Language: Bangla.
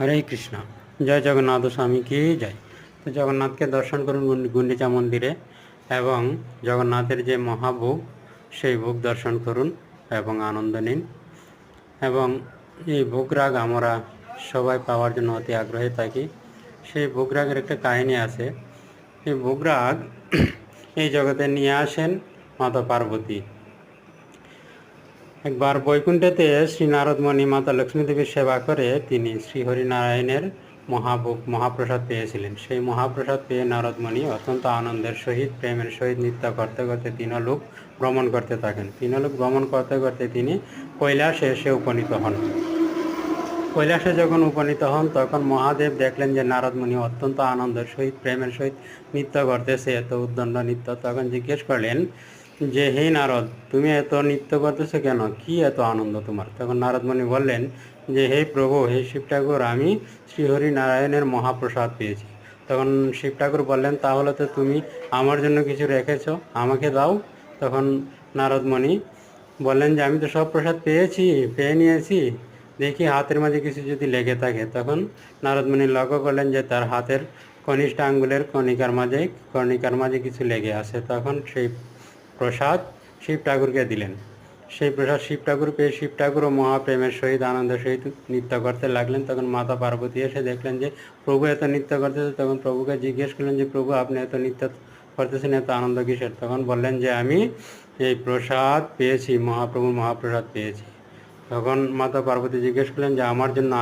হরে কৃষ্ণ। জয় জগন্নাথ স্বামী কি জয়। তো জগন্নাথকে দর্শন করুন গুন্ডি- গুন্ডিচা মন্দিরে এবং জগন্নাথের যে মহাভোগ, সেই ভোগ দর্শন করুন এবং আনন্দ নিন। এবং এই ভোগরাগ আমরা সবাই পাওয়ার জন্য অতি আগ্রহী থাকি। সেই ভোগরাগের একটা কাহিনী আছে। এই ভোগরাগ এই জগতে নিয়ে আসেন মাতা পার্বতী। একবার বৈকুণ্ঠেতে শ্রী নারদমণি মাতা লক্ষ্মী দেবীর সেবা করে তিনি শ্রী হরিনারায়ণের মহাভোগ, মহাপ্রসাদ পেয়েছিলেন। সেই মহাপ্রসাদ পেয়ে নারদমণি অত্যন্ত আনন্দের সহিত, প্রেমের সহিত নৃত্য করতে করতে তিনলোক ভ্রমণ করতে থাকেন। তিনলোক ভ্রমণ করতে করতে তিনি কৈলাসে এসে উপনীত হন। কৈলাসে যখন উপনীত হন, তখন মহাদেব দেখলেন যে নারদমণি অত্যন্ত আনন্দের সহিত, প্রেমের সহিত নৃত্য করতেছে, এত উদ্দণ্ড নৃত্য। তখন জিজ্ঞেস করলেন যে হে নারদ, তুমি এত নৃত্য করতেছো কেন? কি এত আনন্দ তোমার? তখন নারদমণি বললেন যে, হে প্রভু, হে শিব ঠাকুর আমি শ্রীহরি নারায়ণের মহাপ্রসাদ পেয়েছি। তখন শিব ঠাকুর বললেন, তাহলে তো তুমি আমার জন্য কিছু রেখেছো, আমাকে দাও। তখন নারদমণি বললেন যে, আমি তো সব প্রসাদ পেয়েছি, পেয়ে নিয়েছি। দেখি হাতের মাঝে কিছু যদি লেগে থাকে। তখন নারদমণি লক্ষ্য করলেন যে, তার হাতের কনিষ্ঠ আঙ্গুলের কণিকার মাঝে কর্ণিকার মাঝে কিছু লেগে আছে। তখন সেই প্রসাদ শিব ঠাকুরকে দিলেন। সেই প্রসাদ শিব ঠাকুর পেয়ে শিব ঠাকুরও মহাপ্রেমের সহিত আনন্দের সহিত নৃত্য করতে লাগলেন। তখন মাতা পার্বতী এসে দেখলেন যে, প্রভু এত নৃত্য করতেছে। তখন প্রভুকে জিজ্ঞেস করলেন যে, প্রভু, আপনি এত নৃত্য করতেছেন, এত আনন্দ কিসের? তখন বললেন যে, আমি এই প্রসাদ পেয়েছি মহাপ্রভু মহাপ্রসাদ পেয়েছি। তখন মাতা পার্বতী জিজ্ঞেস করলেন যে, আমার জন্য